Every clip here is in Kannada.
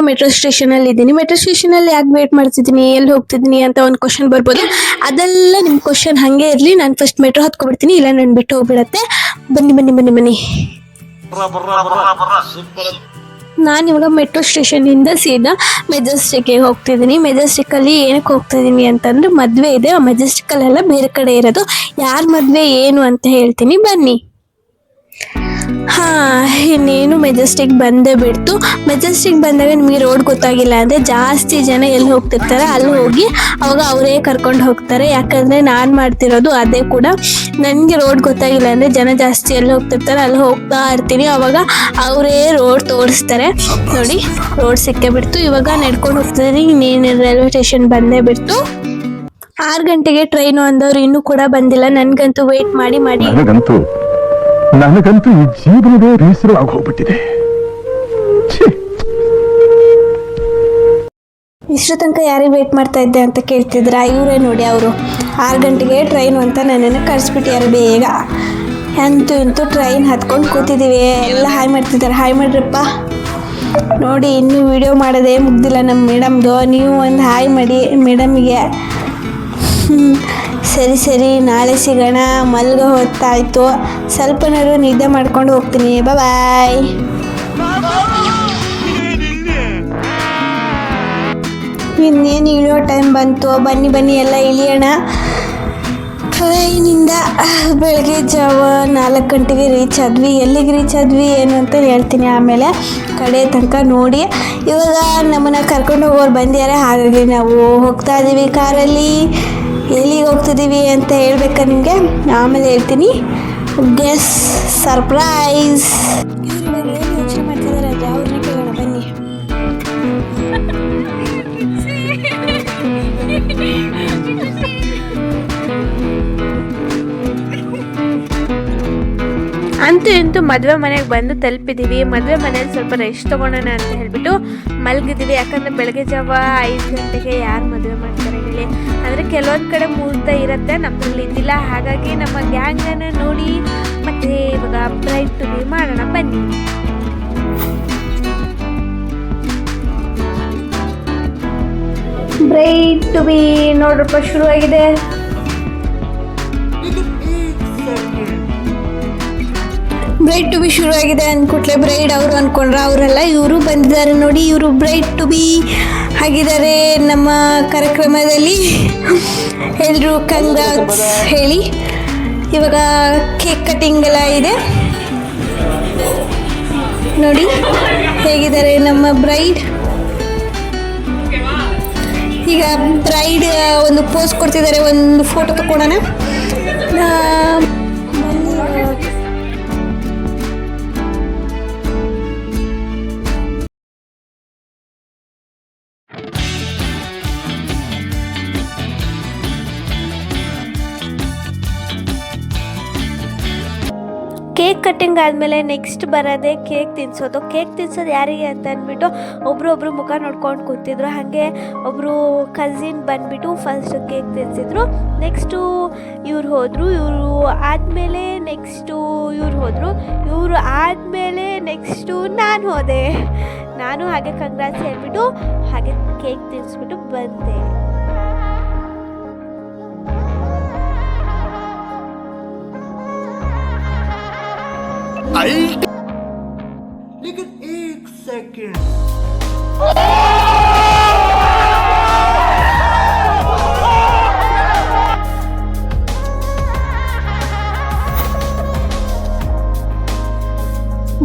ಮೆಟ್ರೋ ಸ್ಟೇಷನ್ ಅಲ್ಲಿ ಇದ್ದೀನಿ. ಮೆಟ್ರೋ ಸ್ಟೇಷನ್ ಅಲ್ಲಿ ಯಾಕೆ ವೇಟ್ ಮಾಡ್ತಿದ್ದೀನಿ? ಎಲ್ಲಿ ಹೋಗ್ತಿದ್ದೀನಿ ಅಂತ ಒಂದು ಕ್ವಶನ್ ಬರ್ಬೋದು. ಅದೆಲ್ಲ ನಿಮ್ ಕ್ವಶನ್ ಹಂಗೆ ಇರ್ಲಿ. ನಾನು ಫಸ್ಟ್ ಮೆಟ್ರೋ ಹತ್ಕೊಬಿಡ್ತೀನಿ. ಇಲ್ಲ ನಾನು ಬಿಟ್ಟು ಹೋಗ್ಬಿಡತ್ತೆ. ಬನ್ನಿ ಬನ್ನಿ ಬನ್ನಿ ಬನ್ನಿ. ನಾನು ಇವಾಗ ಮೆಟ್ರೋ ಸ್ಟೇಷನಿಂದ ಸೀದಾ ಮೆಜೆಸ್ಟಿಕ್ಗೆ ಹೋಗ್ತಿದ್ದೀನಿ. ಮೆಜೆಸ್ಟಿಕ್ಕಲ್ಲಿ ಏನಕ್ಕೆ ಹೋಗ್ತಿದ್ದೀನಿ ಅಂತಂದ್ರೆ ಮದುವೆ ಇದೆ. ಆ ಮೆಜೆಸ್ಟಿಕ್ಕಲ್ಲೆಲ್ಲ ಬೇರೆ ಕಡೆ ಇರೋದು. ಯಾರ ಮದುವೆ ಏನು ಅಂತ ಹೇಳ್ತೀನಿ. ಬನ್ನಿ. ಹಾಂ, ಇನ್ನೇನು ಮೆಜೆಸ್ಟಿಕ್ ಬಂದೇ ಬಿಡ್ತು. ಮೆಜೆಸ್ಟಿಕ್ ಬಂದಾಗ ನಿಮಗೆ ರೋಡ್ ಗೊತ್ತಾಗಿಲ್ಲ ಅಂದರೆ ಜಾಸ್ತಿ ಜನ ಎಲ್ಲಿ ಹೋಗ್ತಿರ್ತಾರೆ, ಅಲ್ಲಿ ಹೋಗಿ ಅವಾಗ ಅವರೇ ಕರ್ಕೊಂಡು ಹೋಗ್ತಾರೆ. ಯಾಕಂದರೆ ನಾನು ಮಾಡ್ತಿರೋದು ಅದೇ ಕೂಡ. ನನಗೆ ರೋಡ್ ಗೊತ್ತಾಗಿಲ್ಲ ಅಂದರೆ ಜನ ಜಾಸ್ತಿ ಎಲ್ಲಿ ಹೋಗ್ತಿರ್ತಾರೆ, ಅಲ್ಲಿ ಹೋಗ್ತಾ ಇರ್ತೀನಿ. ಅವಾಗ ಅವರೇ ರೋಡ್ ತೋರಿಸ್ತಾರೆ. ನೋಡಿ ರೋಡ್ ಸಿಕ್ಕೇ ಬಿಡ್ತು. ಇವಾಗ ನಡ್ಕೊಂಡು ಹೋಗ್ತಿದ್ದೀನಿ. ಇನ್ನೇನು ರೈಲ್ವೆ ಸ್ಟೇಷನ್ ಬಂದೇ ಬಿಡ್ತು. ಆರು ಗಂಟೆಗೆ ಟ್ರೈನು ಅಂದವ್ರು ಇನ್ನೂ ಕೂಡ ಬಂದಿಲ್ಲ. ನನಗಂತೂ ವೆಯ್ಟ್ ಮಾಡಿ ಮಾಡಿ. ನನಗಂತೂ ಈ ಜೀವನವೇ ಬೇಸರ ಹೋಗ್ಬಿಟ್ಟಿದೆ ಇಷ್ಟು ತನಕ ಯಾರಿಗೆ ವೇಟ್ ಮಾಡ್ತಾ ಇದ್ದೆ ಅಂತ ಕೇಳ್ತಿದ್ರ ಇವರೇ ನೋಡಿ ಅವರು. ಆರು ಗಂಟೆಗೆ ಟ್ರೈನ್ ಅಂತ ನನ್ನನ್ನು ಕಳಿಸ್ಬಿಟ್ಟಿದ್ದಾರೆ ಬೇಗ. ಅಂತೂ ಇಂತೂ ಟ್ರೈನ್ ಹತ್ಕೊಂಡು ಕೂತಿದ್ದೀವಿ ಎಲ್ಲ ಹಾಯ್ ಮಾಡ್ತಿದ್ದಾರೆ. ಹಾಯ್ ಮಾಡ್ರಪ್ಪ. ನೋಡಿ, ಇನ್ನೂ ವಿಡಿಯೋ ಮಾಡೋದೇ ಮುಗ್ದಿಲ್ಲ ನಮ್ಮ ಮೇಡಮ್ದು ನೀವು ಒಂದು ಹಾಯ್ ಮಾಡಿ ಮೇಡಮಿಗೆ. ಸರಿ ಸರಿ. ನಾಳೆ ಸಿಗೋಣ. ಮಲ್ಗ ಹೊತ್ತಾಯ್ತು. ಸ್ವಲ್ಪನಾದ್ರು ನಿದ್ದೆ ಮಾಡ್ಕೊಂಡು ಹೋಗ್ತೀನಿ. ಬಾಯ್ ಇನ್ನೇನು ಇಳಿಯೋ ಟೈಮ್ ಬಂತು. ಬನ್ನಿ ಬನ್ನಿ ಎಲ್ಲ ಇಳಿಯೋಣ. ಟ್ರೈನಿಂದ ಬೆಳಗ್ಗೆ ಜಾವ ನಾಲ್ಕು ಗಂಟೆಗೆ ರೀಚ್ ಆದ್ವಿ. ಎಲ್ಲಿಗೆ ರೀಚ್ ಆದ್ವಿ, ಏನು ಅಂತ ಹೇಳ್ತೀನಿ ಆಮೇಲೆ ಕಡೆ ತನಕ ನೋಡಿ. ಇವಾಗ ನಮ್ಮನ್ನ ಕರ್ಕೊಂಡು ಹೋಗೋರು ಬಂದಿದ್ದಾರೆ. ಹಾಗಾಗಿ ನಾವು ಹೋಗ್ತಾ ಇದ್ದೀವಿ ಕಾರಲ್ಲಿ. ಎಲ್ಲಿಗೆ ಅಂತ ಹೇಳ್ಬೇಕಾ ನಿಮಗೆ? ಆಮೇಲೆ ಹೇಳ್ತೀನಿ. ಗೆಸ್ ಸರ್ಪ್ರೈಸ್ ಮಾಡ್ತಿದ್ದಾರೆ ಅಂತೂ ಇಂತೂ ಮದುವೆ ಮನೆಗೆ ಬಂದು ತಲುಪಿದ್ದೀವಿ ಮದುವೆ ಮನೇಲಿ ಸ್ವಲ್ಪ ರೆಸ್ಟ್ ತೊಗೊಳೋಣ ಅಂತ ಹೇಳ್ಬಿಟ್ಟು ಮಲಗಿದ್ದೀವಿ ಯಾಕಂದರೆ ಬೆಳಗ್ಗೆ ಜಾವ ಐದು ಗಂಟೆಗೆ ಯಾರು ಮದುವೆ ಮಾಡ್ತಾರೆ ಹೇಳಿ ಅಂದರೆ ಕೆಲವೊಂದು ಕಡೆ ಮುಹೂರ್ತ ಇರುತ್ತೆ ನಮ್ಮಲ್ಲಿ ಇದ್ದಿಲ್ಲ ಹಾಗಾಗಿ ನಮ್ಮ ಗ್ಯಾಂಗನ್ನು ನೋಡಿ ಮತ್ತೆ ಇವಾಗ ಬ್ರೈಟ್ ಬಿ ಮಾಡೋಣ. ಬನ್ನಿ. ಬ್ರೈಟ್ ಟು ಬಿ ನೋಡ್ರಪ್ಪ, ಶುರುವಾಗಿದೆ. ಬ್ರೈಡ್ ಟು ಬಿ ಶುರುವಾಗಿದೆ ಅಂದ್ಕೂಟ್ಲೆ ಬ್ರೈಡ್ ಅವರು ಅಂದ್ಕೊಂಡ್ರೆ ಅವರೆಲ್ಲ ಇವರು ಬಂದಿದ್ದಾರೆ ನೋಡಿ, ಇವರು ಬ್ರೈಡ್ ಟು ಬಿ ಆಗಿದ್ದಾರೆ ನಮ್ಮ ಕಾರ್ಯಕ್ರಮದಲ್ಲಿ. ಎಲ್ಲರೂ ಕಂಗ್ರಾಟ್ಸ್ ಹೇಳಿ. ಇವಾಗ ಕೇಕ್ ಕಟಿಂಗ್ ಎಲ್ಲ ಇದೆ. ನೋಡಿ, ಹೇಗಿದ್ದಾರೆ ನಮ್ಮ ಬ್ರೈಡ್ ಈಗ ಬ್ರೈಡ್ ಒಂದು ಪೋಸ್ ಕೊಡ್ತಿದ್ದಾರೆ, ಒಂದು ಫೋಟೋ ತಗೊಳ್ಳೋಣ ಆದಮೇಲೆ ನೆಕ್ಸ್ಟ್ ಬರೋದೇ ಕೇಕ್ ತಿನ್ಸೋದು. ಕೇಕ್ ತಿನ್ಸೋದು ಯಾರಿಗೆ ಅಂತ ಅಂದ್ಬಿಟ್ಟು ಒಬ್ರು ಒಬ್ರು ಮುಖ ನೋಡ್ಕೊಂಡು ಕೂತಿದ್ರು. ಹಾಗೆ ಒಬ್ಬರು ಕಸಿನ್ ಬಂದುಬಿಟ್ಟು ಫಸ್ಟ್ ಕೇಕ್ ತಿನ್ಸಿದ್ರು. ನೆಕ್ಸ್ಟು ಇವ್ರು ಹೋದರು. ಇವರು ಆದಮೇಲೆ ನೆಕ್ಸ್ಟು ಇವ್ರು ಹೋದರು. ಇವರು ಆದಮೇಲೆ ನೆಕ್ಸ್ಟು ನಾನು ಹೋದೆ. ನಾನು ಹಾಗೆ ಕಂಗ್ರಾಟ್ಸ್ ಹೇಳ್ಬಿಟ್ಟು ಹಾಗೆ ಕೇಕ್ ತಿನ್ಸ್ಬಿಟ್ಟು ಬಂದೆ. लेकिन एक सेकंड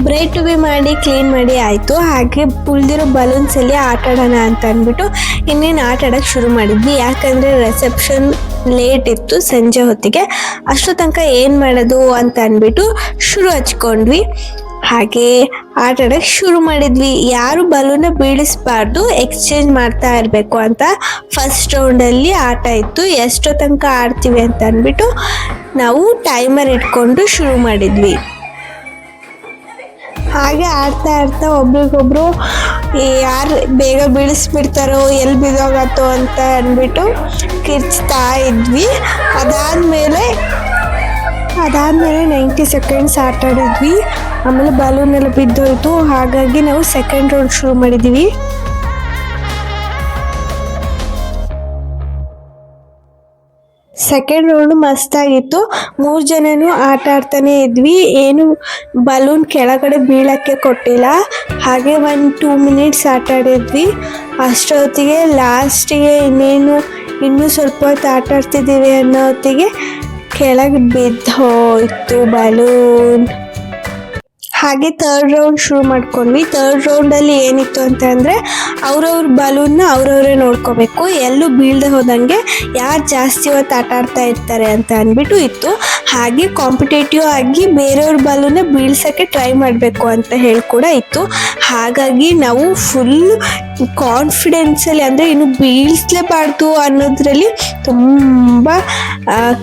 ಬ್ರೈಡ್ ಟು ಬಿ ಮಾಡಿ ಕ್ಲೀನ್ ಮಾಡಿ ಆಯಿತು ಹಾಗೆ ಉಳಿದಿರೋ ಬಲೂನ್ಸಲ್ಲಿ ಆಟ ಆಡೋಣ ಅಂತ ಅಂದ್ಬಿಟ್ಟು ಇನ್ನೇನು ಆಟ ಆಡೋಕ್ಕೆ ಶುರು ಮಾಡಿದ್ವಿ ಯಾಕಂದರೆ ರಿಸೆಪ್ಷನ್ ಲೇಟ್ ಇತ್ತು, ಸಂಜೆ ಹೊತ್ತಿಗೆ. ಅಷ್ಟು ತನಕ ಏನು ಮಾಡೋದು ಅಂತ ಅಂದ್ಬಿಟ್ಟು ಶುರು ಹಚ್ಕೊಂಡ್ವಿ. ಹಾಗೆ ಆಟ ಆಡೋಕ್ಕೆ ಶುರು ಮಾಡಿದ್ವಿ. ಯಾರು ಬಲೂನ ಬೀಳಿಸ್ಬಾರ್ದು ಎಕ್ಸ್ಚೇಂಜ್ ಮಾಡ್ತಾ ಇರಬೇಕು ಅಂತ ಫಸ್ಟ್ ರೌಂಡಲ್ಲಿ ಆಟ ಇತ್ತು. ಎಷ್ಟೋ ತನಕ ಆಡ್ತೀವಿ ಅಂತ ಅಂದ್ಬಿಟ್ಟು ನಾವು ಟೈಮರ್ ಇಟ್ಕೊಂಡು ಶುರು ಮಾಡಿದ್ವಿ. ಹಾಗೆ ಆಡ್ತಾ ಆಡ್ತಾ ಒಬ್ರಿಗೊಬ್ರು ಯಾರು ಬೇಗ ಬೀಳಿಸ್ಬಿಡ್ತಾರೋ ಎಲ್ಲಿ ಬಿದೋಗತ್ತೋ ಅಂತ ಅಂದ್ಬಿಟ್ಟು ಕಿರ್ಚ್ತಾ ಇದ್ವಿ. ಅದಾದಮೇಲೆ ಅದಾದಮೇಲೆ ನೈಂಟಿ ಸೆಕೆಂಡ್ಸ್ ಆಟ ಆಡಿದ್ವಿ. ಆಮೇಲೆ ಬಲೂನ್ ಎಲ್ಲ ಬಿದ್ದೋಯ್ತು. ಹಾಗಾಗಿ ನಾವು ಸೆಕೆಂಡ್ ರೌಂಡ್ ಶುರು ಮಾಡಿದ್ದೀವಿ ಸೆಕೆಂಡ್ ರೌಂಡ್ ಮಸ್ತಾಗಿತ್ತು ಮೂರು ಜನನೂ ಆಟ ಆಡ್ತಾನೆ ಇದ್ವಿ. ಏನು ಬಲೂನ್ ಕೆಳಗಡೆ ಬೀಳಕ್ಕೆ ಕೊಟ್ಟಿಲ್ಲ. ಹಾಗೆ ಒಂದು ಟೂ ಮಿನಿಟ್ಸ್ ಆಟ ಆಡಿದ್ವಿ. ಅಷ್ಟೊತ್ತಿಗೆ ಲಾಸ್ಟಿಗೆ ಇನ್ನೇನು, ಇನ್ನೂ ಸ್ವಲ್ಪ ಹೊತ್ತು ಆಟ ಆಡ್ತಿದ್ದೀವಿ ಅನ್ನೋ ಹೊತ್ತಿಗೆ ಕೆಳಗೆ ಬಿದ್ದೋಯ್ತು ಬಲೂನ್ ಹಾಗೆ ಥರ್ಡ್ ರೌಂಡ್ ಶುರು ಮಾಡ್ಕೊಂಡ್ವಿ. ತರ್ಡ್ ರೌಂಡಲ್ಲಿ ಏನಿತ್ತು ಅಂತ ಅಂದರೆ ಅವ್ರವ್ರ ಬಲೂನ್ನ ಅವ್ರವರೇ ನೋಡ್ಕೋಬೇಕು. ಎಲ್ಲೂ ಬೀಳದೆ ಹೋದಂಗೆ ಯಾರು ಜಾಸ್ತಿ ಹೊತ್ತು ಆಟ ಆಡ್ತಾ ಇರ್ತಾರೆ ಅಂತ ಅಂದ್ಬಿಟ್ಟು ಇತ್ತು. ಹಾಗೆ ಕಾಂಪಿಟೇಟಿವ್ ಆಗಿ ಬೇರೆಯವ್ರ ಬಲೂನ್ನ ಬೀಳ್ಸೋಕ್ಕೆ ಟ್ರೈ ಮಾಡಬೇಕು ಅಂತ ಹೇಳಿ ಕೂಡ ಇತ್ತು. ಹಾಗಾಗಿ ನಾವು ಫುಲ್ ಕಾನ್ಫಿಡೆನ್ಸಲ್ಲಿ ಅಂದರೆ ಇನ್ನು ಬೀಳಿಸ್ಲೇಬಾರ್ದು ಅನ್ನೋದ್ರಲ್ಲಿ ತುಂಬ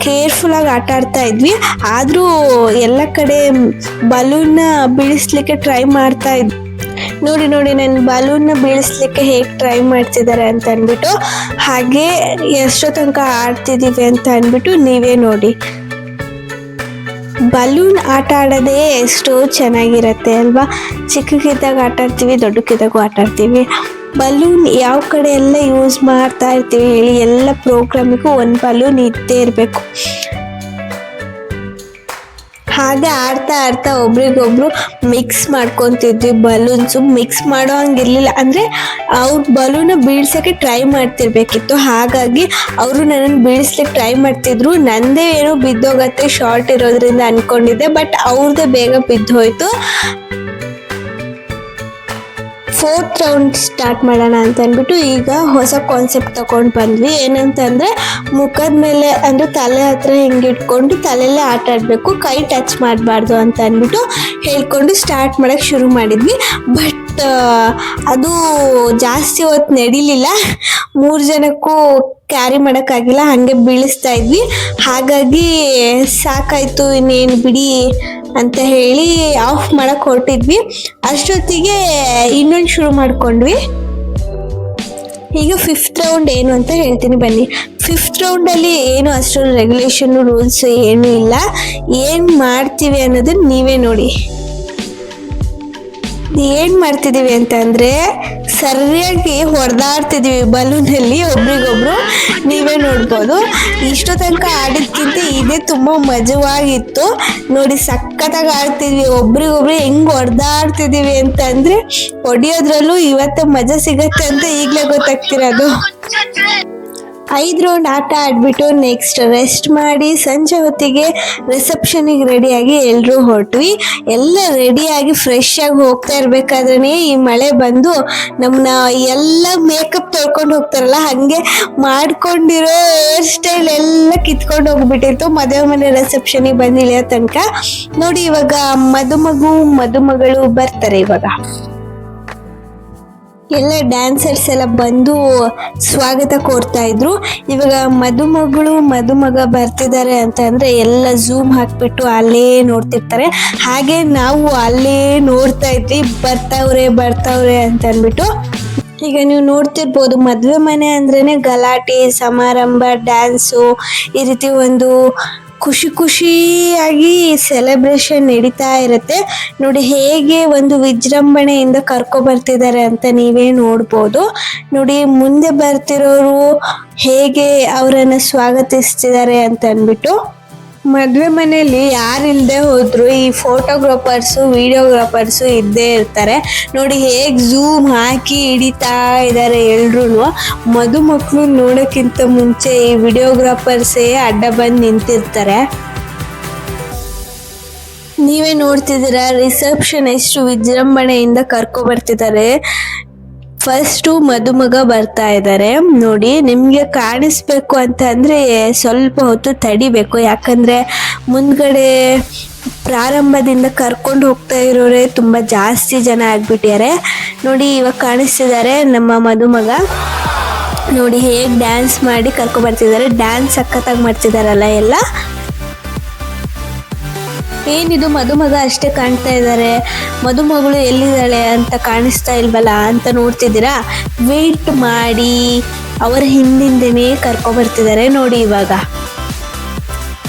ಕೇರ್ಫುಲ್ಲಾಗಿ ಆಟ ಆಡ್ತಾ ಇದ್ವಿ. ಆದರೂ ಎಲ್ಲ ಕಡೆ ಬಲೂನ್ನ ಬೀಳಿಸ್ಲಿಕ್ಕೆ ಟ್ರೈ ಮಾಡ್ತಾ ಇದ್ದೆ ನೋಡಿ ನೋಡಿ ನನ್ನ ಬಲೂನ್ನ ಬೀಳಿಸ್ಲಿಕ್ಕೆ ಹೇಗೆ ಟ್ರೈ ಮಾಡ್ತಿದ್ದಾರೆ ಅಂತ ಅಂದ್ಬಿಟ್ಟು, ಹಾಗೆ ಎಷ್ಟೋ ತನಕ ಆಡ್ತಿದ್ದೀವಿ ಅಂತ ಅಂದ್ಬಿಟ್ಟು ನೀವೇ ನೋಡಿ. ಬಲೂನ್ ಆಟ ಆಡೋದೇ ಎಷ್ಟೋ ಚೆನ್ನಾಗಿರತ್ತೆ ಅಲ್ವಾ? ಚಿಕ್ಕಕ್ಕಿದ್ದಾಗ ಆಟ ಆಡ್ತೀವಿ ದೊಡ್ಡಕ್ಕಿದ್ದಾಗೂ ಆಟ ಆಡ್ತೀವಿ. ಬಲೂನ್ ಯಾವ ಕಡೆ ಎಲ್ಲ ಯೂಸ್ ಮಾಡ್ತಾ ಇರ್ತೀವಿ ಹೇಳಿ, ಎಲ್ಲ ಪ್ರೋಗ್ರಾಮಿಗೂ ಒಂದು ಬಲೂನ್ ಇದ್ದೇ ಇರಬೇಕು. ಹಾಗೆ ಆಡ್ತಾ ಆಡ್ತಾ ಒಬ್ರಿಗೊಬ್ರು ಮಿಕ್ಸ್ ಮಾಡ್ಕೊತಿದ್ವಿ. ಬಲೂನ್ಸು ಮಿಕ್ಸ್ ಮಾಡೋ ಹಂಗಿರ್ಲಿಲ್ಲ. ಅಂದರೆ ಅವ್ರ ಬಲೂನ ಬೀಳ್ಸೋಕ್ಕೆ ಟ್ರೈ ಮಾಡ್ತಿರ್ಬೇಕಿತ್ತು. ಹಾಗಾಗಿ ಅವರು ನನ್ನನ್ನು ಬೀಳಿಸ್ಲಿಕ್ಕೆ ಟ್ರೈ ಮಾಡ್ತಿದ್ರು. ನಂದೇ ಏನೋ ಬಿದ್ದೋಗತ್ತೆ ಶಾರ್ಟ್ ಇರೋದ್ರಿಂದ ಅನ್ಕೊಂಡಿದ್ದೆ. ಬಟ್ ಅವ್ರದ್ದೇ ಬೇಗ ಬಿದ್ದೋಯ್ತು. ಫೋರ್ತ್ ರೌಂಡ್ ಸ್ಟಾರ್ಟ್ ಮಾಡೋಣ ಅಂತ ಅಂದ್ಬಿಟ್ಟು ಈಗ ಹೊಸ ಕಾನ್ಸೆಪ್ಟ್ ತಗೊಂಡು ಬಂದ್ವಿ. ಏನಂತಂದರೆ ಮುಖದ ಮೇಲೆ ಅಂದರೆ ತಲೆ ಹತ್ರ ಹಿಂಗೆ ಇಟ್ಕೊಂಡು ತಲೆಯಲ್ಲೇ ಆಟ ಆಡಬೇಕು, ಕೈ ಟಚ್ ಮಾಡಬಾರ್ದು ಅಂತ ಅಂದ್ಬಿಟ್ಟು ಹೇಳ್ಕೊಂಡು ಸ್ಟಾರ್ಟ್ ಮಾಡೋಕ್ಕೆ ಶುರು ಮಾಡಿದ್ವಿ. ಬಟ್ ಅದು ಜಾಸ್ತಿ ಹೊತ್ತು ನಡೀಲಿಲ್ಲ. ಮೂರು ಜನಕ್ಕೂ ಕ್ಯಾರಿ ಮಾಡೋಕ್ಕಾಗಿಲ್ಲ. ಹಾಗೆ ಬೀಳಿಸ್ತಾ ಇದ್ವಿ. ಹಾಗಾಗಿ ಸಾಕಾಯಿತು ಇನ್ನೇನು ಬಿಡಿ ಅಂತ ಹೇಳಿ ಆಫ್ ಮಾಡಕ್ಕೆ ಹೊರಟಿದ್ವಿ. ಅಷ್ಟೊತ್ತಿಗೆ ಇನ್ನೊಂದು ಶುರು ಮಾಡ್ಕೊಂಡ್ವಿ. ಈಗ ಫಿಫ್ತ್ ರೌಂಡ್ ಏನು ಅಂತ ಹೇಳ್ತೀನಿ ಬನ್ನಿ. ಫಿಫ್ತ್ ರೌಂಡಲ್ಲಿ ಏನು ಅಷ್ಟೊಂದು ರೆಗ್ಯುಲೇಷನ್ನು ರೂಲ್ಸ್ ಏನೂ ಇಲ್ಲ. ಏನು ಮಾಡ್ತೀವಿ ಅನ್ನೋದನ್ನ ನೀವೇ ನೋಡಿ. ಏನು ಮಾಡ್ತಿದೀವಿ ಅಂತ ಅಂದ್ರೆ ಸರಿಯಾಗಿ ಹೊಡೆದಾಡ್ತಿದ್ದೀವಿ ಬಲೂನಲ್ಲಿ ಒಬ್ರಿಗೊಬ್ರು. ನೀವೇ ನೋಡ್ಬೋದು. ಇಷ್ಟು ತನಕ ಆಡಿದ್ಕಿಂತ ಇದೇ ತುಂಬ ಮಜವಾಗಿತ್ತು. ನೋಡಿ ಸಖತ್ತಾಗಿ ಆಡ್ತಿದ್ವಿ. ಒಬ್ರಿಗೊಬ್ರು ಹೆಂಗ್ ಹೊಡೆದಾಡ್ತಿದ್ದೀವಿ ಅಂತ ಅಂದ್ರೆ ಹೊಡಿಯೋದ್ರಲ್ಲೂ ಇವತ್ತು ಮಜಾ ಸಿಗತ್ತೆ ಅಂತ ಈಗಲೇ ಗೊತ್ತಾಗ್ತಿರೋದು. ಐದು ರೌಂಡ್ ಆಟ ಆಡಿಬಿಟ್ಟು ನೆಕ್ಸ್ಟ್ ರೆಸ್ಟ್ ಮಾಡಿ ಸಂಜೆ ಹೊತ್ತಿಗೆ ರಿಸೆಪ್ಷನಿಗೆ ರೆಡಿಯಾಗಿ ಎಲ್ಲರೂ ಹೊರಟ್ವಿ. ಎಲ್ಲ ರೆಡಿಯಾಗಿ ಫ್ರೆಶ್ ಆಗಿ ಹೋಗ್ತಾ ಇರ್ಬೇಕಾದ್ರೆ ಈ ಮಳೆ ಬಂದು ನಮ್ಮನ್ನ ಎಲ್ಲ ಮೇಕಪ್ ತೊಳ್ಕೊಂಡು ಹೋಗ್ತಾರಲ್ಲ, ಹಾಗೆ ಮಾಡ್ಕೊಂಡಿರೋ ಹೇರ್ ಸ್ಟೈಲ್ ಎಲ್ಲ ಕಿತ್ಕೊಂಡು ಹೋಗ್ಬಿಟ್ಟಿತ್ತು. ಮದುವೆ ಮನೆ ರಿಸೆಪ್ಷನಿಗೆ ಬಂದಿಳಿಯೋ ತನಕ. ನೋಡಿ ಇವಾಗ ಮದುಮಗು, ಮದುಮಗಳು ಬರ್ತಾರೆ ಇವಾಗ. ಎಲ್ಲ ಡ್ಯಾನ್ಸರ್ಸ್ ಎಲ್ಲ ಬಂದು ಸ್ವಾಗತ ಕೋರ್ತಾ ಇದ್ರು. ಇವಾಗ ಮದುಮಗಳು, ಮದುಮಗ ಬರ್ತಿದ್ದಾರೆ ಅಂತ ಅಂದ್ರೆ ಎಲ್ಲ ಝೂಮ್ ಹಾಕ್ಬಿಟ್ಟು ಅಲ್ಲೇ ನೋಡ್ತಿರ್ತಾರೆ. ಹಾಗೆ ನಾವು ಅಲ್ಲೇ ನೋಡ್ತಾ ಇದ್ವಿ, ಬರ್ತಾವ್ರೆ ಬರ್ತಾವ್ರೆ ಅಂತ ಅಂದ್ಬಿಟ್ಟು ಈಗ ನೀವು ನೋಡ್ತಿರ್ಬೋದು, ಮದುವೆ ಮನೆ ಅಂದ್ರೇ ಗಲಾಟೆ, ಸಮಾರಂಭ ಡ್ಯಾನ್ಸು ಈ ರೀತಿ ಒಂದು ಖುಷಿ ಖುಷಿಯಾಗಿ ಸೆಲೆಬ್ರೇಷನ್ ನಡೀತಾ ಇರುತ್ತೆ. ನೋಡಿ, ಹೇಗೆ ಒಂದು ವಿಜೃಂಭಣೆಯಿಂದ ಕರ್ಕೊ ಬರ್ತಿದ್ದಾರೆ ಅಂತ ನೀವೇ ನೋಡ್ಬೋದು. ನೋಡಿ, ಮುಂದೆ ಬರ್ತಿರೋರು ಹೇಗೆ ಅವರನ್ನು ಸ್ವಾಗತಿಸ್ತಿದ್ದಾರೆ ಅಂತ ಅಂದ್ಬಿಟ್ಟು. ಮದುವೆ ಮನೆಯಲ್ಲಿ ಯಾರಿಲ್ಲದೆ ಹೋದ್ರು ಈ ಫೋಟೋಗ್ರಾಫರ್ಸು ವಿಡಿಯೋಗ್ರಾಫರ್ಸು ಇದ್ದೇ ಇರ್ತಾರೆ. ನೋಡಿ ಹೇಗೆ ಝೂಮ್ ಹಾಕಿ ಹಿಡಿತಾ ಇದ್ದಾರೆ ಎಲ್ರೂ ಮದುಮಕ್ಕಳು ನೋಡೋಕ್ಕಿಂತ ಮುಂಚೆ ಈ ವಿಡಿಯೋಗ್ರಾಫರ್ಸೇ ಅಡ್ಡ ಬಂದು ನಿಂತಿರ್ತಾರೆ. ನೀವೇ ನೋಡ್ತಿದ್ದೀರಾ ರಿಸೆಪ್ಷನ್ ಎಷ್ಟು ವಿಜೃಂಭಣೆಯಿಂದ ಕರ್ಕೊ ಬರ್ತಿದ್ದಾರೆ. ಫಸ್ಟು ಮದುಮಗ ಬರ್ತಾ ಇದ್ದಾರೆ ನೋಡಿ, ನಿಮಗೆ ಕಾಣಿಸ್ಬೇಕು ಅಂತಂದರೆ ಸ್ವಲ್ಪ ಹೊತ್ತು ತಡಿಬೇಕು. ಯಾಕಂದರೆ ಮುಂದ್ಗಡೆ ಪ್ರಾರಂಭದಿಂದ ಕರ್ಕೊಂಡು ಹೋಗ್ತಾ ಇರೋರೆ ತುಂಬ ಜಾಸ್ತಿ ಜನ ಆಗ್ಬಿಟ್ಟಿದ್ದಾರೆ ನೋಡಿ, ಇವಾಗ ಕಾಣಿಸ್ತಿದ್ದಾರೆ ನಮ್ಮ ಮದುಮಗ. ನೋಡಿ, ಹೇಗೆ ಡ್ಯಾನ್ಸ್ ಮಾಡಿ ಕರ್ಕೊಂಡ್ಬರ್ತಿದ್ದಾರೆ ಡ್ಯಾನ್ಸ್ ಸಖತ್ತಾಗಿ ಮಾಡ್ತಿದ್ದಾರಲ್ಲ ಎಲ್ಲ. ಏನಿದು ಮದುಮಗ ಅಷ್ಟೇ ಕಾಣ್ತಾ ಇದ್ದಾರೆ ಮದುಮಗಳು ಎಲ್ಲಿದ್ದಾಳೆ ಅಂತ ಕಾಣಿಸ್ತಾ ಇಲ್ವಲ್ಲ ಅಂತ ನೋಡ್ತಿದ್ದೀರಾ? ವೇಟ್ ಮಾಡಿ ಅವರ ಕರ್ಕೊ ಬರ್ತಿದ್ದಾರೆ ನೋಡಿ ಇವಾಗ.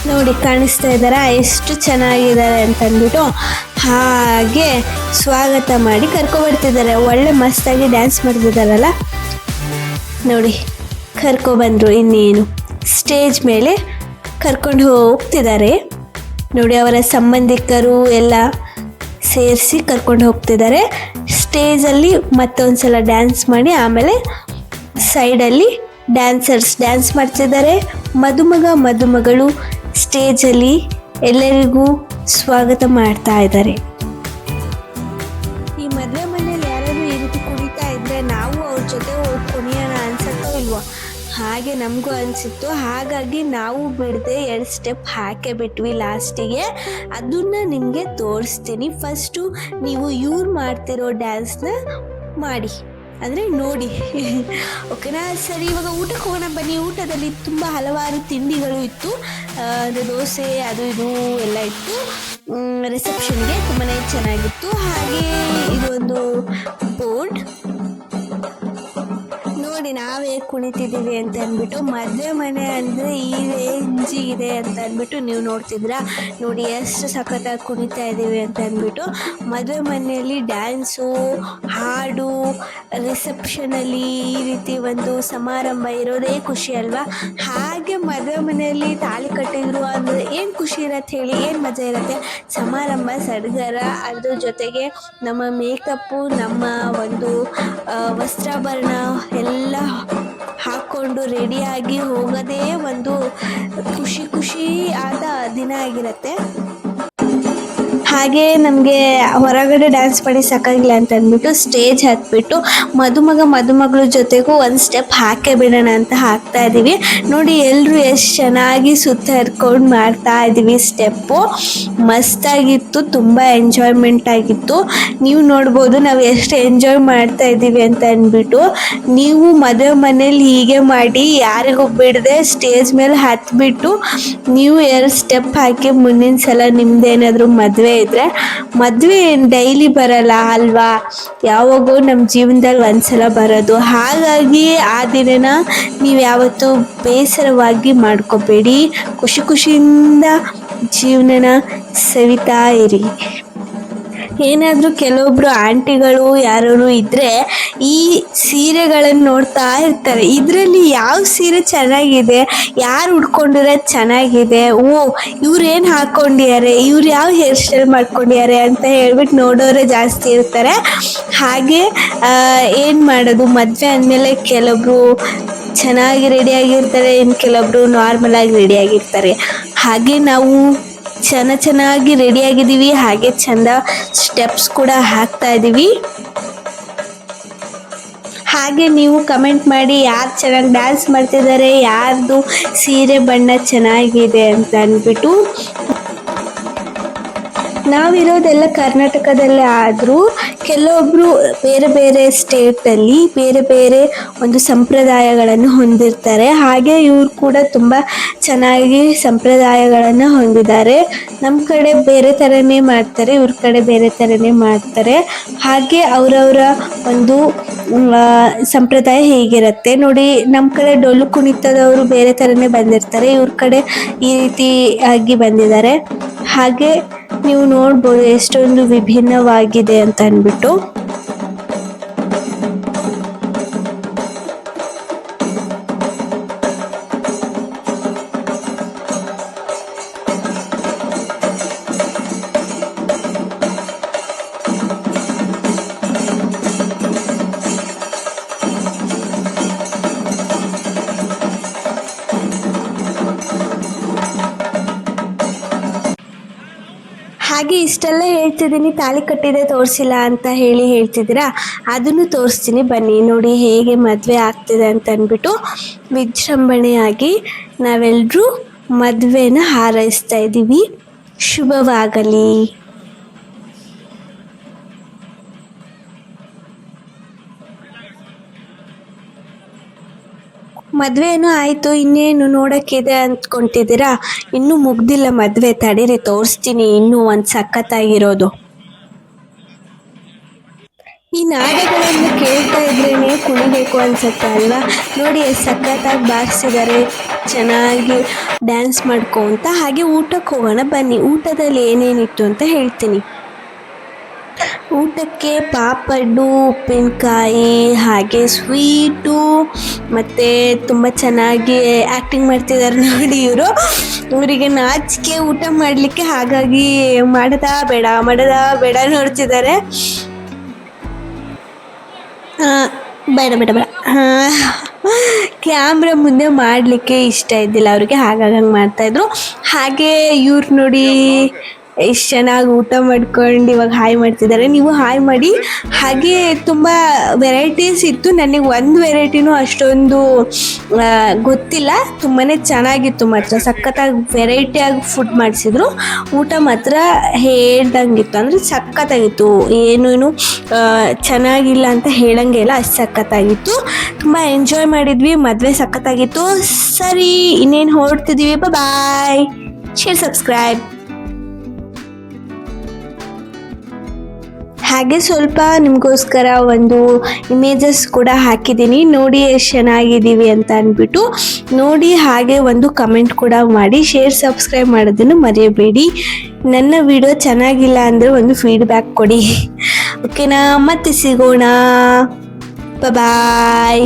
ನೋಡಿ ಕಾಣಿಸ್ತಾ ಇದ್ದಾರಾ ಎಷ್ಟು ಚೆನ್ನಾಗಿದ್ದಾರೆ ಅಂತ ಅಂದ್ಬಿಟ್ಟು ಹಾಗೆ ಸ್ವಾಗತ ಮಾಡಿ ಕರ್ಕೊಬರ್ತಿದ್ದಾರೆ ಒಳ್ಳೆ ಮಸ್ತಾಗಿ ಡ್ಯಾನ್ಸ್ ಮಾಡ್ತಿದ್ದಾರಲ್ಲ ನೋಡಿ ಕರ್ಕೊಬಂದರು ಇನ್ನೇನು. ಸ್ಟೇಜ್ ಮೇಲೆ ಕರ್ಕೊಂಡು ಹೋಗ್ತಿದ್ದಾರೆ ನೋಡಿ, ಅವರ ಸಂಬಂಧಿಕರು ಎಲ್ಲ ಸೇರಿಸಿ ಕರ್ಕೊಂಡು ಹೋಗ್ತಿದ್ದಾರೆ. ಸ್ಟೇಜಲ್ಲಿ ಮತ್ತೊಂದು ಸಲ ಡ್ಯಾನ್ಸ್ ಮಾಡಿ, ಆಮೇಲೆ ಸೈಡಲ್ಲಿ ಡ್ಯಾನ್ಸರ್ಸ್ ಡ್ಯಾನ್ಸ್ ಮಾಡ್ತಿದ್ದಾರೆ. ಮದುಮಗ, ಮದುಮಗಳು ಸ್ಟೇಜಲ್ಲಿ ಎಲ್ಲರಿಗೂ ಸ್ವಾಗತ ಮಾಡ್ತಾ ಇದ್ದಾರೆ. ನಮಗೂ ಅನಿಸಿತ್ತು. ಹಾಗಾಗಿ ನಾವು ಬಿಡದೆ ಎರಡು ಸ್ಟೆಪ್ ಹಾಕೇ ಬಿಟ್ವಿ ಲಾಸ್ಟಿಗೆ ಅದನ್ನ ನಿಮಗೆ ತೋರಿಸ್ತೀನಿ. ಫಸ್ಟು ನೀವು ಇವ್ರು ಮಾಡ್ತಿರೋ ಡ್ಯಾನ್ಸ್ನ ಮಾಡಿ. ಅಂದರೆ ನೋಡಿ. ಓಕೆನಾ ಸರಿ, ಇವಾಗ ಊಟಕ್ಕೆ ಹೋಗೋಣ ಬನ್ನಿ. ಊಟದಲ್ಲಿ ತುಂಬ ಹಲವಾರು ತಿಂಡಿಗಳು ಇತ್ತು. ಅಂದರೆ ದೋಸೆ, ಅದು ಇದು ಎಲ್ಲ ಇತ್ತು. ರಿಸೆಪ್ಷನ್ಗೆ ತುಂಬಾ ಚೆನ್ನಾಗಿತ್ತು. ಹಾಗೆ ಇದೊಂದು ಬೋರ್ಡ್ ನೋಡಿ ನಾವೇ ಕುಣಿತಿದ್ದೀವಿ ಅಂತ ಅಂದ್ಬಿಟ್ಟು ಮದುವೆ ಮನೆ ಅಂದರೆ ಈ ಇದೆ ಅಂತ ಅಂದ್ಬಿಟ್ಟು ನೀವು ನೋಡ್ತಿದ್ರ ನೋಡಿ ಎಷ್ಟು ಸಖತ್ತಾಗಿ ಕುಣಿತಾ ಇದ್ದೀವಿ ಅಂತ ಅಂದ್ಬಿಟ್ಟು ಮದುವೆ ಮನೆಯಲ್ಲಿ ಡ್ಯಾನ್ಸು ಹಾಡು ರಿಸೆಪ್ಷನಲ್ಲಿ ಈ ರೀತಿ ಒಂದು ಸಮಾರಂಭ ಇರೋದೇ ಖುಷಿ ಅಲ್ವಾ? ಹಾಗೆ ಮದುವೆ ಮನೆಯಲ್ಲಿ ತಾಳಿ ಕಟ್ಟಿದ್ರು ಅಂದರೆ ಏನು ಖುಷಿ ಇರತ್ತೆ ಹೇಳಿ? ಏನು ಮಜಾ ಇರುತ್ತೆ? ಸಮಾರಂಭ, ಸಡಗರ, ಅದ್ರ ಜೊತೆಗೆ ನಮ್ಮ ಮೇಕಪ್ಪು ನಮ್ಮ ಒಂದು ವಸ್ತ್ರಾಭರಣ ಎಲ್ಲ ಹಾಕ್ಕೊಂಡು ರೆಡಿಯಾಗಿ ಹೋಗೋದೇ ಒಂದು ಖುಷಿ ಖುಷಿ ಆದ ದಿನ ಆಗಿರುತ್ತೆ. ಹಾಗೆ ನಮಗೆ ಹೊರಗಡೆ ಡ್ಯಾನ್ಸ್ ಮಾಡಿ ಸಾಕಾಗಿಲ್ಲ ಅಂತ ಅಂದ್ಬಿಟ್ಟು ಸ್ಟೇಜ್ ಹಾಕ್ಬಿಟ್ಟು ಮದುಮಗ ಮದುಮಗಳ ಜೊತೆಗೂ ಒಂದು ಸ್ಟೆಪ್ ಹಾಕೇ ಬಿಡೋಣ ಅಂತ ಹಾಕ್ತಾ ಇದ್ದೀವಿ ನೋಡಿ ಎಲ್ಲರೂ ಎಷ್ಟು ಚೆನ್ನಾಗಿ ಸುತ್ತರ್ಕೊಂಡು ಮಾಡ್ತಾ ಇದ್ದೀವಿ ಸ್ಟೆಪ್ಪು ಮಸ್ತಾಗಿತ್ತು, ತುಂಬ ಎಂಜಾಯ್ಮೆಂಟ್ ಆಗಿತ್ತು. ನೀವು ನೋಡ್ಬೋದು ನಾವು ಎಷ್ಟು ಎಂಜಾಯ್ ಮಾಡ್ತಾ ಇದ್ದೀವಿ ಅಂತ ಅಂದ್ಬಿಟ್ಟು ನೀವು ಮದುವೆ ಮನೇಲಿ ಹೀಗೆ ಮಾಡಿ ಯಾರಿಗೂ ಬಿಡದೆ ಸ್ಟೇಜ್ ಮೇಲೆ ಹತ್ಬಿಟ್ಟು ನೀವು ಎರಡು ಸ್ಟೆಪ್ ಹಾಕಿ ಮುಂದಿನ ಸಲ ನಿಮ್ದೇನಾದರೂ ಮದುವೆ ಇದ್ರೆ ಮದುವೆ ಡೈಲಿ ಬರಲ್ಲ ಅಲ್ವಾ? ಯಾವಾಗೂ ನಮ್ಮ ಜೀವನದಲ್ಲಿ ಒಂದ್ಸಲ ಬರೋದು. ಹಾಗಾಗಿ ಆ ದಿನನ ನೀವು ಯಾವತ್ತೂ ಬೇಸರವಾಗಿ ಮಾಡ್ಕೋಬೇಡಿ. ಖುಷಿ ಖುಷಿಯಿಂದ ಜೀವನನ ಸವಿತಾ ಇರಿ. ಏನಾದರೂ ಕೆಲವೊಬ್ರು ಆಂಟಿಗಳು ಯಾರು ಇದ್ರೆ ಈ ಸೀರೆಗಳನ್ನು ನೋಡ್ತಾ ಇರ್ತಾರೆ. ಇದರಲ್ಲಿ ಯಾವ ಸೀರೆ ಚೆನ್ನಾಗಿದೆ, ಯಾರು ಉಡ್ಕೊಂಡಿರೋ ಚೆನ್ನಾಗಿದೆ, ಓ ಏನು ಹಾಕ್ಕೊಂಡಿದ್ದಾರೆ ಇವ್ರು ಯಾವ ಹೇರ್ ಸ್ಟೈಲ್ ಮಾಡ್ಕೊಂಡಿದ್ದಾರೆ ಅಂತ ಹೇಳ್ಬಿಟ್ಟು ನೋಡೋರೇ ಜಾಸ್ತಿ ಇರ್ತಾರೆ. ಹಾಗೆ ಏನು ಮಾಡೋದು, ಮದುವೆ ಆದಮೇಲೆ ಕೆಲವೊಬ್ರು ಚೆನ್ನಾಗಿ ರೆಡಿಯಾಗಿರ್ತಾರೆ ಇನ್ನು ಕೆಲವೊಬ್ರು ನಾರ್ಮಲ್ ಆಗಿ ರೆಡಿಯಾಗಿರ್ತಾರೆ ಹಾಗೆ ನಾವು ಚೆನ್ನ ಚೆನ್ನಾಗಿ ರೆಡಿ ಆಗಿದ್ದೀವಿ. ಹಾಗೆ ಚೆಂದ ಸ್ಟೆಪ್ಸ್ ಕೂಡ ಹಾಕ್ತಾ ಇದ್ದೀವಿ ಹಾಗೆ ನೀವು ಕಮೆಂಟ್ ಮಾಡಿ ಯಾರು ಚೆನ್ನಾಗಿ ಡ್ಯಾನ್ಸ್ ಮಾಡ್ತಿದ್ದಾರೆ, ಯಾರ್ದು ಸೀರೆ ಬಣ್ಣ ಚೆನ್ನಾಗಿದೆ ಅಂತ ಅಂದ್ಬಿಟ್ಟು. ನಾವಿರೋದೆಲ್ಲ ಕರ್ನಾಟಕದಲ್ಲೇ ಆದರೂ ಕೆಲವೊಬ್ಬರು ಬೇರೆ ಬೇರೆ ಸ್ಟೇಟಲ್ಲಿ ಬೇರೆ ಬೇರೆ ಒಂದು ಸಂಪ್ರದಾಯಗಳನ್ನು ಹೊಂದಿರ್ತಾರೆ. ಹಾಗೆ ಇವ್ರು ಕೂಡ ತುಂಬ ಚೆನ್ನಾಗಿ ಸಂಪ್ರದಾಯಗಳನ್ನು ಹೊಂದಿದ್ದಾರೆ. ನಮ್ಮ ಕಡೆ ಬೇರೆ ಥರನೇ ಮಾಡ್ತಾರೆ, ಇವ್ರ ಕಡೆ ಬೇರೆ ಥರನೇ ಮಾಡ್ತಾರೆ. ಹಾಗೆ ಅವರವರ ಒಂದು ಸಂಪ್ರದಾಯ ಹೇಗಿರುತ್ತೆ? ನೋಡಿ ನಮ್ಮ ಕಡೆ ಡೊಳ್ಳು ಕುಣಿತದವರು ಬೇರೆ ಥರನೇ ಬಂದಿರ್ತಾರೆ. ಇವ್ರ ಕಡೆ ಈ ರೀತಿಯಾಗಿ ಬಂದಿದ್ದಾರೆ. ಹಾಗೆ ನೀವು ನೋಡ್ಬೋದು ಎಷ್ಟೊಂದು ವಿಭಿನ್ನವಾಗಿದೆ ಅಂತ ಅಂದ್ಬಿಟ್ಟು. ಹಾಗೆ ಇಷ್ಟೆಲ್ಲ ಹೇಳ್ತಿದ್ದೀನಿ. ತಾಳಿ ಕಟ್ಟಿದೆ ತೋರಿಸಿಲ್ಲ ಅಂತ ಹೇಳಿ ಹೇಳ್ತಿದ್ದೀರಾ? ಅದನ್ನು ತೋರಿಸ್ತೀನಿ. ಬನ್ನಿ. ನೋಡಿ ಹೇಗೆ ಮದುವೆ ಆಗ್ತಿದೆ ಅಂತ ಅಂದ್ಬಿಟ್ಟು ವಿಜೃಂಭಣೆಯಾಗಿ ನಾವೆಲ್ಲರೂ ಮದುವೆನ ಹಾರೈಸ್ತಾ ಇದ್ದೀವಿ. ಶುಭವಾಗಲಿ. ಮದುವೆ ಏನೋ ಆಯಿತು, ಇನ್ನೇನು ನೋಡೋಕ್ಕಿದೆ ಅಂದ್ಕೊಂತಿದ್ದೀರಾ? ಇನ್ನೂ ಮುಗ್ದಿಲ್ಲ ಮದುವೆ, ತಡೀರಿ, ತೋರಿಸ್ತೀನಿ. ಇನ್ನೂ ಒಂದು ಸಖತ್ತಾಗಿರೋದು. ಈ ನಾಡಗಳನ್ನು ಕೇಳ್ತಾ ಇದ್ರೇ ಕುಣಿಬೇಕು ಅನ್ಸುತ್ತೆ ಅಲ್ವಾ? ನೋಡಿ, ಸಖತ್ತಾಗಿ ಬಾರಿಸಿದ್ದಾರೆ. ಚೆನ್ನಾಗಿ ಡ್ಯಾನ್ಸ್ ಮಾಡ್ಕೊಂತ ಹಾಗೆ ಊಟಕ್ಕೆ ಹೋಗೋಣ ಬನ್ನಿ. ಊಟದಲ್ಲಿ ಏನೇನಿತ್ತು ಅಂತ ಹೇಳ್ತೀನಿ. ಊಟಕ್ಕೆ ಪಾಪಡ್ಡು ಉಪ್ಪಿನಕಾಯಿ, ಹಾಗೆ ಸ್ವೀಟು ಮತ್ತು ತುಂಬ ಚೆನ್ನಾಗಿ ಆ್ಯಕ್ಟಿಂಗ್ ಮಾಡ್ತಿದ್ದಾರೆ ನೋಡಿ ಇವರು. ಇವರಿಗೆ ನಾಚಿಕೆ ಊಟ ಮಾಡಲಿಕ್ಕೆ ಹಾಗಾಗಿ ಮಾಡದಾ ಬೇಡ, ಮಾಡದ ಬೇಡ ನೋಡ್ತಿದ್ದಾರೆ ಬೇಡ ಬೇಡ ಬೇಡ. ಕ್ಯಾಮ್ರಾ ಮುಂದೆ ಮಾಡಲಿಕ್ಕೆ ಇಷ್ಟ ಇದ್ದಿಲ್ಲ ಅವ್ರಿಗೆ, ಹಾಗಾಗಿ ಹಂಗೆ ಮಾಡ್ತಾಯಿದ್ರು ಹಾಗೆ ಇವ್ರು ನೋಡಿ ಎಷ್ಟು ಚೆನ್ನಾಗಿ ಊಟ ಮಾಡ್ಕೊಂಡು ಇವಾಗ ಹಾಯ್ ಮಾಡ್ತಿದ್ದಾರೆ ನೀವು ಹಾಯ್ ಮಾಡಿ. ಹಾಗೆ ತುಂಬ ವೆರೈಟೀಸ್ ಇತ್ತು. ನನಗೆ ಒಂದು ವೆರೈಟಿನೂ ಅಷ್ಟೊಂದು ಗೊತ್ತಿಲ್ಲ. ತುಂಬಾ ಚೆನ್ನಾಗಿತ್ತು ಮಾತ್ರ. ಸಖತ್ತಾಗಿ ವೆರೈಟಿಯಾಗಿ ಫುಡ್ ಮಾಡಿಸಿದ್ರು. ಊಟ ಮಾತ್ರ ಹೇಳ್ದಂಗಿತ್ತು. ಅಂದರೆ ಸಖತ್ತಾಗಿತ್ತು. ಏನೇನು ಚೆನ್ನಾಗಿಲ್ಲ ಅಂತ ಹೇಳಂಗೆ ಇಲ್ಲ. ಅಷ್ಟು ಸಖತ್ತಾಗಿತ್ತು. ತುಂಬ ಎಂಜಾಯ್ ಮಾಡಿದ್ವಿ. ಮದುವೆ ಸಖತ್ತಾಗಿತ್ತು. ಸರಿ, ಇನ್ನೇನು ಹೊರಡ್ತಿದ್ದೀವಿ ಬಾಯ್ ಶೇರ್ ಸಬ್ಸ್ಕ್ರೈಬ್ ಹಾಗೆ ಸ್ವಲ್ಪ ನಿಮಗೋಸ್ಕರ ಒಂದು ಇಮೇಜಸ್ ಕೂಡ ಹಾಕಿದ್ದೀನಿ. ನೋಡಿ ಎಷ್ಟು ಚೆನ್ನಾಗಿದ್ದೀವಿ ಅಂತ ಅಂದ್ಬಿಟ್ಟು ನೋಡಿ ಹಾಗೆ ಒಂದು ಕಮೆಂಟ್ ಕೂಡ ಮಾಡಿ. ಶೇರ್ ಸಬ್ಸ್ಕ್ರೈಬ್ ಮಾಡೋದನ್ನು ಮರೆಯಬೇಡಿ ನನ್ನ ವಿಡಿಯೋ ಚೆನ್ನಾಗಿಲ್ಲ ಅಂದರೆ ಒಂದು ಫೀಡ್ಬ್ಯಾಕ್ ಕೊಡಿ. ಓಕೆನಾ ಮತ್ತೆ ಸಿಗೋಣ. ಬಾಯ್